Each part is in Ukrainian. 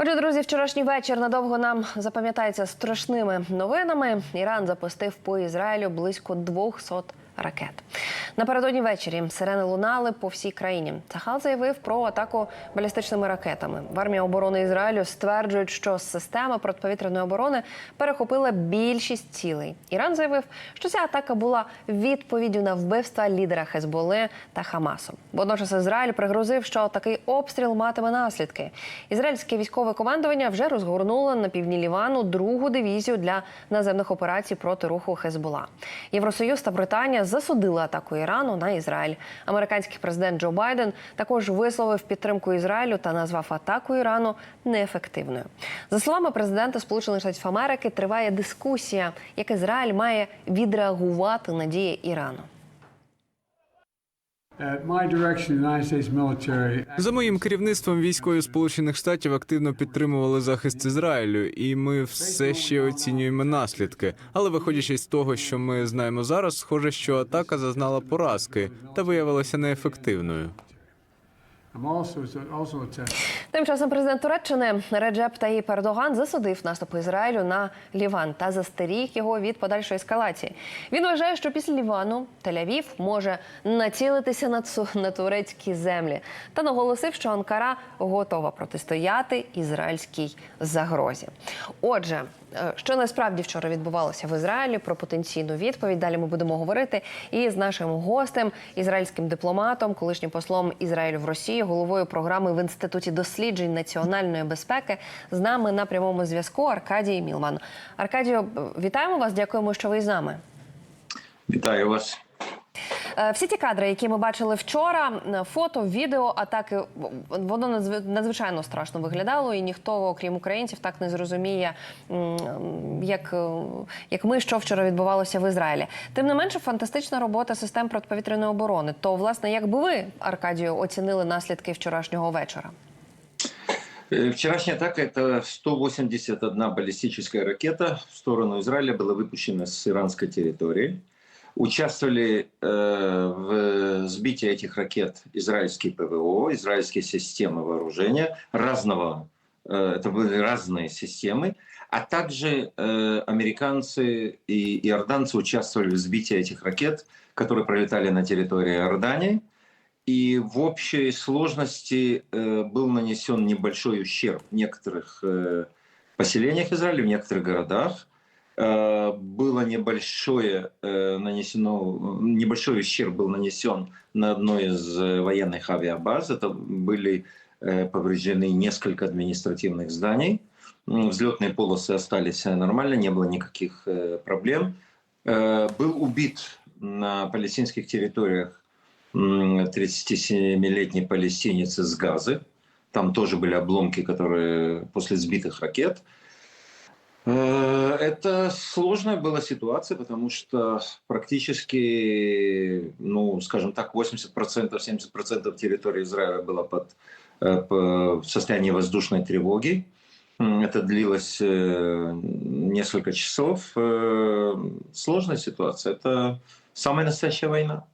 Отже, друзі, вчорашній вечір надовго нам запам'ятається страшними новинами. Іран запустив по Ізраїлю близько 200 ракет. Напередодні ввечері сирени лунали по всій країні. Цахал заявив про атаку балістичними ракетами. В армії оборони Ізраїлю стверджують, що система протиповітряної оборони перехопила більшість цілей. Іран заявив, що ця атака була відповіддю на вбивства лідера Хезболи та Хамасу. Водночас Ізраїль пригрозив, що такий обстріл матиме наслідки. Ізраїльське військове командування вже розгорнуло на півдні Лівану другу дивізію для наземних операцій проти руху Хезбола. Євросоюз та Британія засудили атаку Ірану на Ізраїль. Американський президент Джо Байден також висловив підтримку Ізраїлю та назвав атаку Ірану неефективною. За словами президента Сполучених Штатів Америки, триває дискусія, як Ізраїль має відреагувати на дії Ірану. За моїм керівництвом військові Сполучених Штатів активно підтримували захист Ізраїлю, і ми все ще оцінюємо наслідки. Але виходячи з того, що ми знаємо зараз, схоже, що атака зазнала поразки та виявилася неефективною. Тим часом президент Туреччини Реджеп Таїп Ердоган засудив наступ Ізраїлю на Ліван та застеріг його від подальшої ескалації. Він вважає, що після Лівану Тель-Авів може націлитися на цу на турецькі землі та наголосив, що Анкара готова протистояти ізраїльській загрозі. Отже, що насправді вчора відбувалося в Ізраїлі про потенційну відповідь. Далі ми будемо говорити і з нашим гостем, ізраїльським дипломатом, колишнім послом Ізраїлю в Росії, головою програми в інституті досліджень національної безпеки. З нами на прямому зв'язку Аркадій Мілман. Аркадію, вітаємо вас. Дякуємо, що ви з нами. Вітаю вас. Е, Всі ті кадри, які ми бачили вчора, е, фото, відео атаки, воно надзв- надзвичайно страшно виглядало, і ніхто, окрім українців, так не зрозуміє, м, як, е, як ми, що вчора відбувалося в Ізраїлі. Тим не менше, фантастична робота систем протиповітряної оборони. То, власне, як би ви, Аркадію, оцінили наслідки вчорашнього вечора? Э, Вчерашняя атака – это 181 баллистическая ракета в сторону Израиля была выпущена с иранской территории. Участвовали э, в сбитии этих ракет израильские ПВО, израильские системы вооружения разного, э, это были разные системы, а также э, американцы и иорданцы участвовали в сбитии этих ракет, которые пролетали на территории Иордании. И в общей сложности э, был нанесен небольшой ущерб в некоторых э, поселениях Израиля, в некоторых городах. Э, было небольшое э, нанесено, небольшой ущерб был нанесен на одной из э, военных авиабаз. Это были повреждены несколько административных зданий. Взлетные полосы остались нормально, не было никаких проблем. Был убит на палестинских территориях м, 37-летний палестинец из Газы. Там тоже были обломки, которые после сбитых ракет. Э, Это сложная была ситуация, потому что практически, ну, скажем так, 80%, 70% территории Израиля было под, э, по- в состоянии воздушной тревоги. М, Это длилось э, несколько часов. Э, Сложная ситуация. Это самая настоящая война.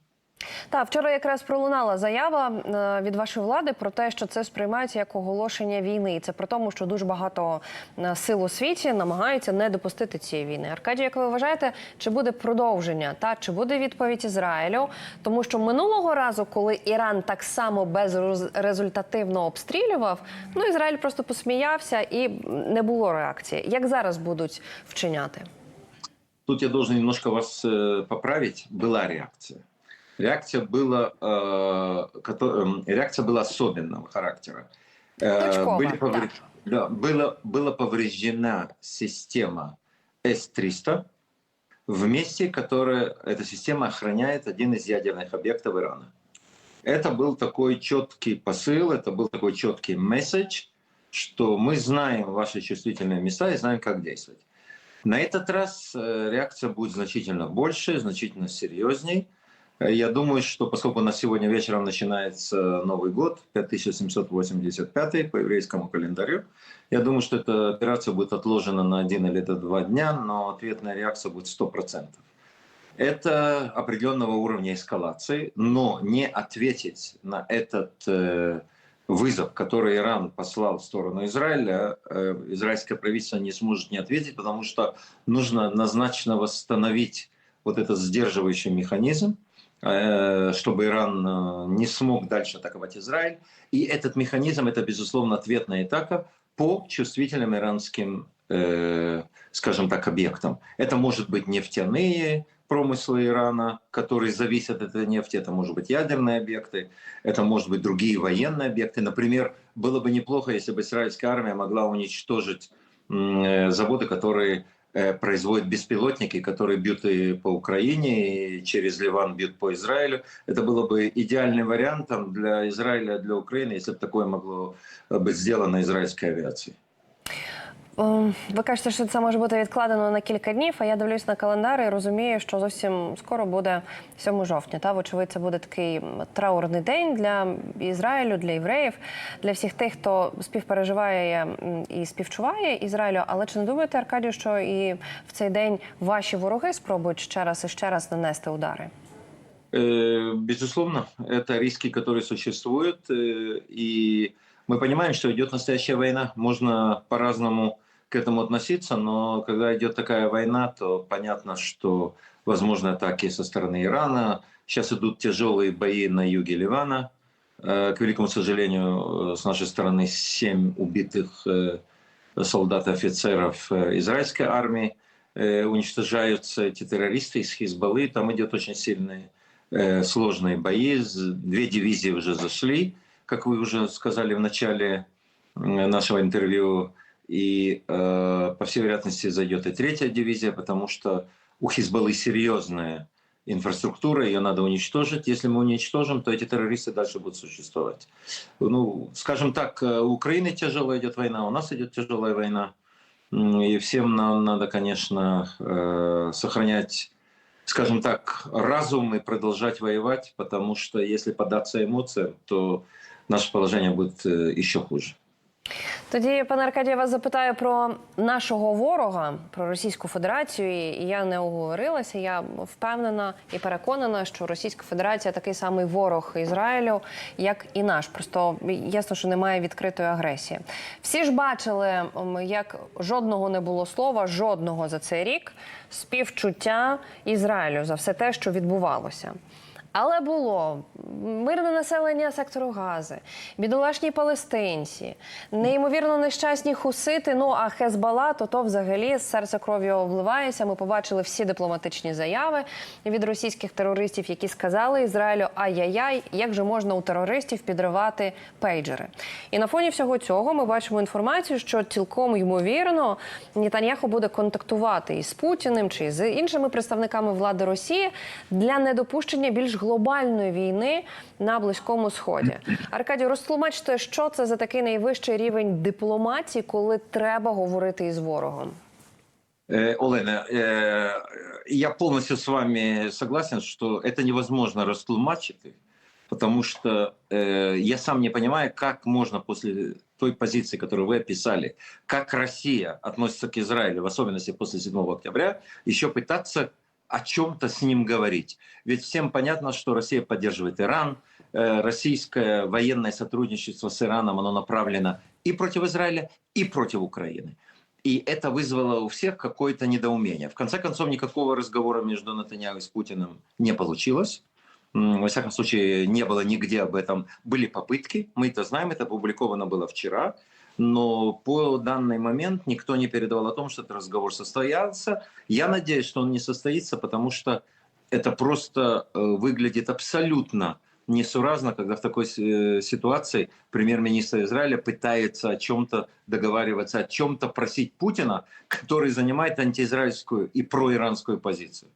Та вчора якраз пролунала заява е, від вашої влади про те, що це сприймається як оголошення війни, і це при тому, що дуже багато е, сил у світі намагаються не допустити цієї війни. Аркадій, як ви вважаєте, чи буде продовження та чи буде відповідь Ізраїлю? Тому що минулого разу, коли Іран так само безрезультативно обстрілював, ну Ізраїль просто посміявся і не було реакції. Як зараз будуть вчиняти? Тут я должен немножко вас э, поправить. Была реакция. Реакция была, э, эм, реакция была особенного характера. Э, Точкова, были повре- да, было, была повреждена система С-300 в месте, которое эта система охраняет один из ядерных объектов Ирана. Это был такой четкий посыл, это был такой четкий месседж, что мы знаем ваши чувствительные места и знаем, как действовать. На этот раз э, реакция будет значительно больше, значительно серьезней. Я думаю, что поскольку у нас сегодня вечером начинается Новый год, 5785 по еврейскому календарю, я думаю, что эта операция будет отложена на один или два дня, но ответная реакция будет 100%. Это определенного уровня эскалации, но не ответить на этот э, вызов, который Иран послал в сторону Израиля, э, израильское правительство не сможет не ответить, потому что нужно однозначно восстановить вот этот сдерживающий механизм, чтобы Иран э, не смог дальше атаковать Израиль. И этот механизм – это, безусловно, ответная атака по чувствительным иранским, э, скажем так, объектам. Это может быть нефтяные промыслы Ирана, которые зависят от этой нефти, это может быть ядерные объекты, это может быть другие военные объекты. Например, было бы неплохо, если бы израильская армия могла уничтожить э, заводы, которые э, производят беспилотники, которые бьют и по Украине, и через Ливан бьют по Израилю. Это было бы идеальным вариантом для Израиля, для Украины, если бы такое могло быть сделано израильской авиацией. Ем, Ви кажете, що це може бути відкладено на кілька днів. А я дивлюсь на календар і розумію, що зовсім скоро буде 7 жовтня. Та вочевидь, це буде такий траурний день для Ізраїлю, для євреїв, для всіх тих, хто співпереживає м, і співчуває Ізраїлю. Але чи не думаєте, Аркадію, що і в цей день ваші вороги спробують ще раз і ще раз нанести удари? Э, Безусловно, это риски, которые существуют, э, и мы понимаем, что идет настоящая война. Можно по-разному к этому относиться, но когда идет такая война, то понятно, что возможны атаки со стороны Ирана. Сейчас идут тяжелые бои на юге Ливана. Э, К великому сожалению, э, с нашей стороны семь убитых э, солдат и офицеров израильской армии. Уничтожаются эти терористы из Хизбаллы. Там идет очень сильные сложные бои. Две дивизии уже зашли, как вы уже сказали в начале нашего интервью. И, э, по всей вероятности, зайдет и третья дивизия, потому что у Хизбаллы серьезная инфраструктура, ее надо уничтожить. Если мы уничтожим, то эти террористы дальше будут существовать. Ну, скажем так, э, у Украины тяжелая идет война, у нас идет тяжелая война. М, И всем нам надо, конечно, э, сохранять скажем так, разум и продолжать воевать, потому что если поддаться эмоциям, то наше положение будет э, еще хуже. Тоді, пане Аркадію, я вас запитаю про нашого ворога, про Російську Федерацію. І я не оговорилася. Я впевнена і переконана, що Російська Федерація такий самий ворог Ізраїлю, як і наш. Просто ясно, що немає відкритої агресії. Всі ж бачили, як жодного не було слова, жодного за цей рік співчуття Ізраїлю за все те, що відбувалося. Але було мирне населення сектору Гази, бідолашні палестинці, неймовірно нещасні хусити. Ну а Хезбала, то то взагалі з серця кров'ю вливається. Ми побачили всі дипломатичні заяви від російських терористів, які сказали Ізраїлю ай-яй-яй, як же можна у терористів підривати пейджери. І на фоні всього цього ми бачимо інформацію, що цілком ймовірно Нетаньяху буде контактувати із Путіним чи з іншими представниками влади Росії для недопущення більш глобальної війни на близькому сході. Аркадій, розтлумачте, що це за такий найвищий рівень дипломатії, коли треба говорити із ворогом. Э, Олена, э, я полностью с вами согласен, что это невозможно растлумачить, потому что э, я сам не понимаю, как можно после той позиции, которую вы описали, как Россия относится к Израилю, в особенности после 7 октября, еще пытаться о чем-то с ним говорить. Ведь всем понятно, что Россия поддерживает Иран, э, российское военное сотрудничество с Ираном, оно направлено и против Израиля, и против Украины. И это вызвало у всех какое-то недоумение. В конце концов, никакого разговора между Натаньяху и Путиным не получилось. Во всяком случае, не было нигде об этом. Были попытки, мы это знаем, это опубликовано было вчера. Но по данный момент никто не передавал о том, что этот разговор состоялся. Я надеюсь, что он не состоится, потому что это просто э, выглядит абсолютно несуразно, когда в такой э, ситуации премьер-министр Израиля пытается о чем-то договариваться, о чем-то просить Путина, который занимает антиизраильскую и проиранскую позицию.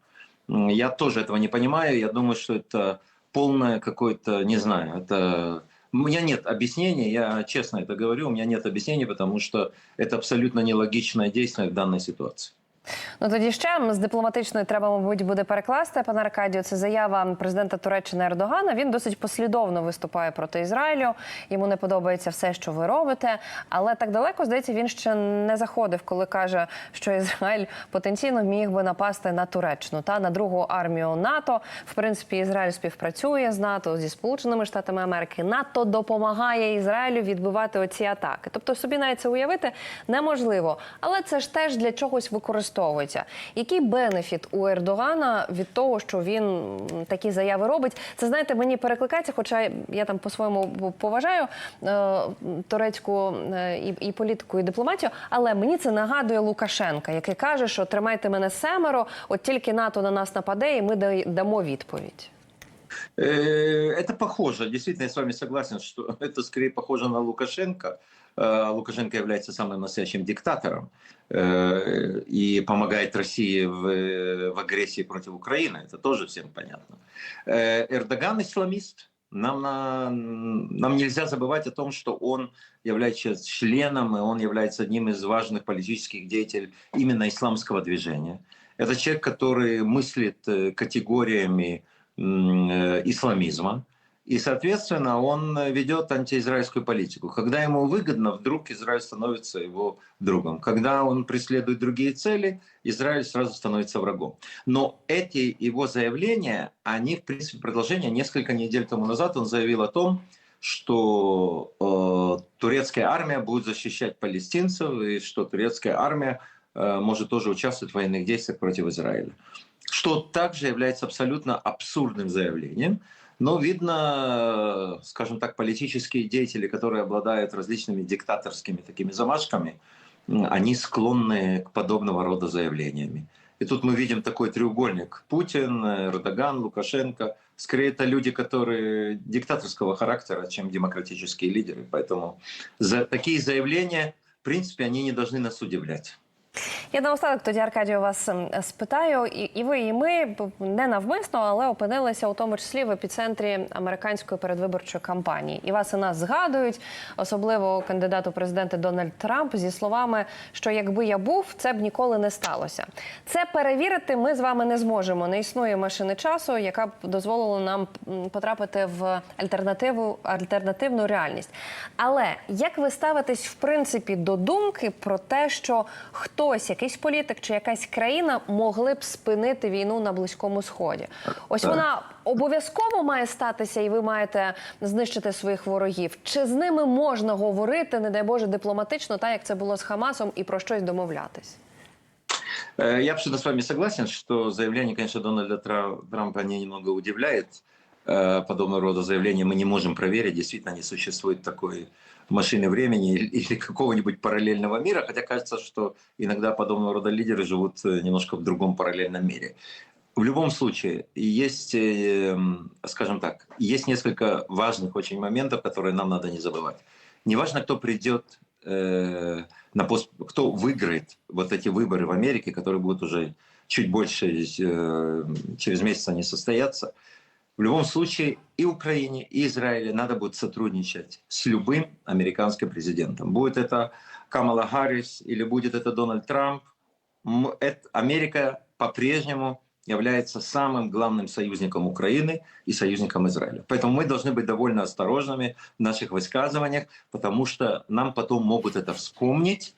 Я тоже этого не понимаю. Я думаю, что это полное какое-то, не знаю, это... У меня нет объяснений, я честно это говорю, у меня нет объяснений, потому что это абсолютно нелогичное действие в данной ситуации. Ну тоді ще з дипломатичної треба, мабуть, буде перекласти. Пане Аркадію, це заява президента Туреччини Ердогана. Він досить послідовно виступає проти Ізраїлю. Йому не подобається все, що ви робите. Але так далеко здається, він ще не заходив, коли каже, що Ізраїль потенційно міг би напасти на Туреччину та на другу армію НАТО. В принципі, Ізраїль співпрацює з НАТО зі Сполученими Штатами Америки. НАТО допомагає Ізраїлю відбивати оці атаки. Тобто собі навіть це уявити неможливо. Але це ж теж для чогось використовується. Який бенефіт у Ердогана від того, що він такі заяви робить? Це знаєте, мені перекликається, хоча я там по-своєму поважаю е, турецьку е, і, і політику, і дипломатію, але мені це нагадує Лукашенка, який каже, що тримайте мене семеро, от тільки НАТО на нас нападе, і ми да- дамо відповідь. Э, Это похоже. Действительно, я с вами согласен, что это скорее похоже на Лукашенко. Э, Лукашенко является самым настоящим диктатором э, и помогает России в, в агрессии против Украины. Это тоже всем понятно. Эрдоган исламист. Нам, на- нам нельзя забывать о том, что он является членом, и он является одним из важных политических деятелей именно исламского движения. Это человек, который мыслит категориями исламизма. И, соответственно, он э, ведет антиизраильскую политику. Когда ему выгодно, вдруг Израиль становится его другом. Когда он преследует другие цели, Израиль сразу становится врагом. Но эти его заявления, они, в принципе, продолжение. Несколько недель тому назад он заявил о том, что э, турецкая армия будет защищать палестинцев, и что турецкая армия э, может тоже участвовать в военных действиях против Израиля что также является абсолютно абсурдным заявлением. Но видно, скажем так, политические деятели, которые обладают различными диктаторскими такими замашками, они склонны к подобного рода заявлениями. И тут мы видим такой треугольник. Путин, Эрдоган, Лукашенко. Скорее, это люди, которые диктаторского характера, чем демократические лидеры. Поэтому за такие заявления, в принципе, они не должны нас удивлять. Я наостанок тоді Аркадію вас ем, спитаю, і, і ви, і ми не навмисно, але опинилися у тому числі в епіцентрі американської передвиборчої кампанії. І вас і нас згадують, особливо кандидат у президенти Дональд Трамп зі словами, що якби я був, це б ніколи не сталося. Це перевірити ми з вами не зможемо. Не існує машини часу, яка б дозволила нам потрапити в альтернативу альтернативну реальність. Але як ви ставитесь в принципі до думки про те, що хтось, якийсь політик чи якась країна могли б спинити війну на близькому сході? Ось Так. вона обов'язково має статися, і ви маєте знищити своїх ворогів. Чи з ними можна говорити, не дай Боже, дипломатично, так як це було з Хамасом, і про щось домовлятись? Э, Я абсолютно с вами согласен, что заявление, конечно, Дональда Тра- Трампа не немного удивляет. Э, Подобного рода заявления мы не можем проверить, действительно не существует такой машины времени или- какого-нибудь параллельного мира, хотя кажется, что иногда подобного рода лидеры живут э, немножко в другом параллельном мире. В любом случае, есть, э, м, скажем так, есть несколько важных очень моментов, которые нам надо не забывать. Неважно, кто придет э, на пост, кто выиграет вот эти выборы в Америке, которые будут уже чуть больше э, через месяц они состоятся. В любом случае и Украине, и Израиле надо будет сотрудничать с любым американским президентом. Будет это Камала Харрис или будет это Дональд Трамп. Америка по-прежнему является самым главным союзником Украины и союзником Израиля. Поэтому мы должны быть довольно осторожными в наших высказываниях, потому что нам потом могут это вспомнить,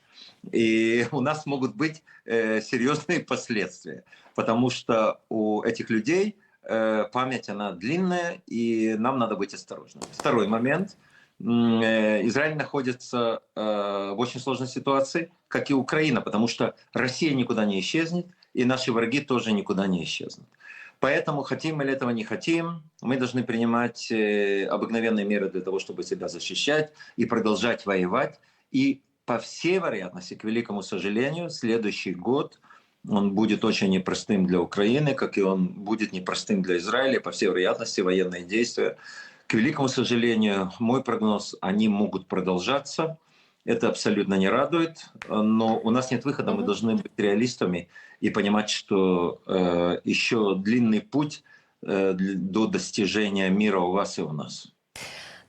и у нас могут быть э, серьезные последствия, потому что у этих людей память она длинная, и нам надо быть осторожными. Второй момент. Э, Израиль находится э, в очень сложной ситуации, как и Украина, потому что Россия никуда не исчезнет, и наши враги тоже никуда не исчезнут. Поэтому, хотим мы этого не хотим, мы должны принимать э, обыкновенные меры для того, чтобы себя защищать и продолжать воевать. И по всей вероятности, к великому сожалению, следующий год он будет очень непростым для Украины, как и он будет непростым для Израиля. По всей вероятности, военные действия, к великому сожалению, мой прогноз, они могут продолжаться. Это абсолютно не радует, но у нас нет выхода, мы должны быть реалистами и понимать, что э, еще длинный путь э, до достижения мира у вас и у нас.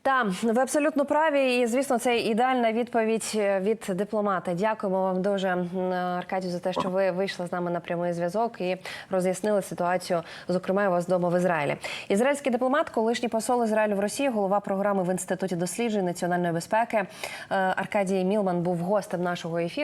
Та ви абсолютно праві, і звісно, це ідеальна відповідь е, від дипломата. Дякуємо вам дуже, Аркадію, за те, що ви вийшли з нами на прямий зв'язок і роз'яснили ситуацію, зокрема, у вас вдома в Ізраїлі. Ізраїльський дипломат, колишній посол Ізраїлю в Росії, голова програми в інституті досліджень національної безпеки е, Аркадій Мілман був гостем нашого ефіру.